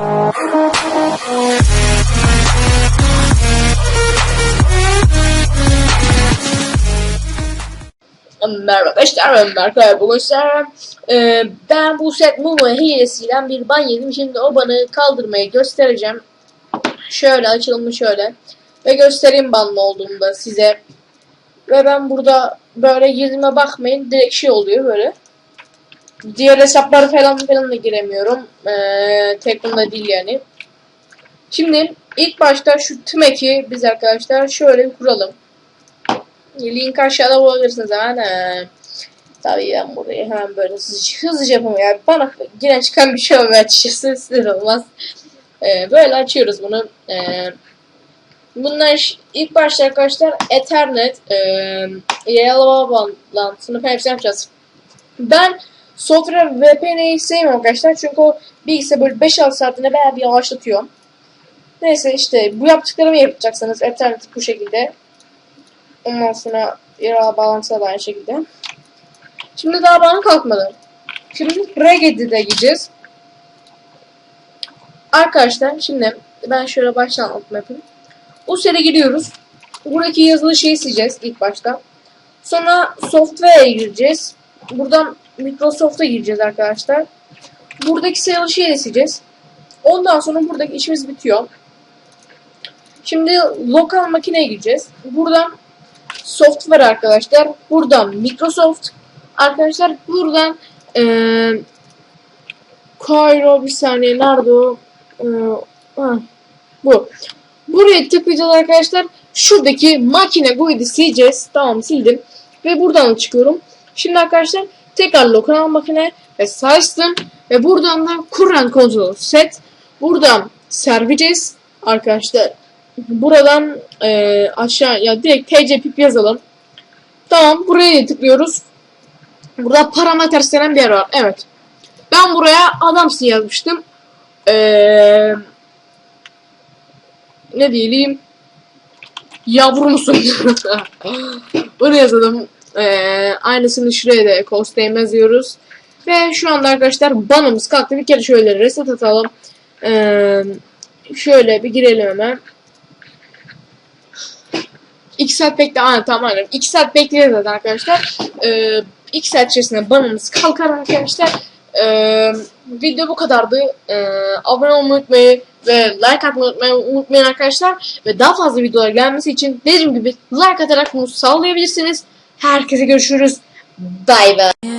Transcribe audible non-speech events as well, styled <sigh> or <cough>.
Merhaba arkadaşlar ben Berkay bugün sizlerle, e, ben bu set Mumu hilesiyle bir ban yedim. Şimdi o banı kaldırmayı göstereceğim. Şöyle açılımı şöyle. Ve göstereyim banlı olduğumda size. Ve ben burada böyle girdiğime bakmayın direkt şey oluyor böyle diğer hesapları falan falan da giremiyorum e, tek değil yani şimdi ilk başta şu tümeki biz arkadaşlar şöyle bir kuralım Link aşağıda bulabilirsiniz hemen. Ee, tabii ben burayı hemen böyle hızlıca, hızlıca yapamıyorum. Yani bana yine çıkan bir şey olmuyor açıkçası. <laughs> Sinir olmaz. Ee, böyle açıyoruz bunu. Ee, bunlar ilk başta arkadaşlar Ethernet e, yayalama bağlantısını falan hepsini yapacağız. Ben software VPN'i sevmiyorum arkadaşlar. Çünkü o bilgisayar böyle 5-6 saatinde bayağı bir yavaşlatıyor. Neyse işte bu yaptıklarımı yapacaksınız. Ethernet bu şekilde. Ondan sonra yara bağlantısı da aynı şekilde. Şimdi daha bana kalkmadı. Şimdi Regedit'e gideceğiz. Arkadaşlar şimdi ben şöyle baştan anlatma yapayım. O sere gidiyoruz. Buradaki yazılı şeyi sileceğiz ilk başta. Sonra software'e gireceğiz. Buradan Microsoft'a gireceğiz arkadaşlar. Buradaki sayılı şeyi de sileceğiz. Ondan sonra buradaki işimiz bitiyor. Şimdi lokal makineye gireceğiz. Buradan software arkadaşlar. Buradan Microsoft arkadaşlar. Buradan ee, Cairo bir saniye nerede o? Ee, bu. Buraya tıklayacağız arkadaşlar. Şuradaki makine guide'i sileceğiz. Tamam sildim. Ve buradan çıkıyorum. Şimdi arkadaşlar tekrar lokal makine ve system ve buradan da current console set. Buradan serveceğiz arkadaşlar. Buradan e, aşağı ya direkt TC pip yazalım. Tamam buraya tıklıyoruz. Burada parametre denen bir yer var. Evet. Ben buraya adamsın yazmıştım. Ee, ne diyelim? Yavru musun? Bunu yazalım. Ee, aynısını şuraya da cosplay yazıyoruz. Ve şu anda arkadaşlar banımız kalktı. Bir kere şöyle reset atalım. Ee, şöyle bir girelim hemen. 2 saat bekle. Aynen tamam aynen. 2 saat bekleyeceğiz zaten arkadaşlar. Ee, 2 saat içerisinde banımız kalkar arkadaşlar. Ee, video bu kadardı. Ee, abone olmayı unutmayın ve like atmayı unutmayın, unutmayın arkadaşlar. Ve daha fazla videolar gelmesi için dediğim gibi like atarak bunu sağlayabilirsiniz. Herkese görüşürüz. Bay bay.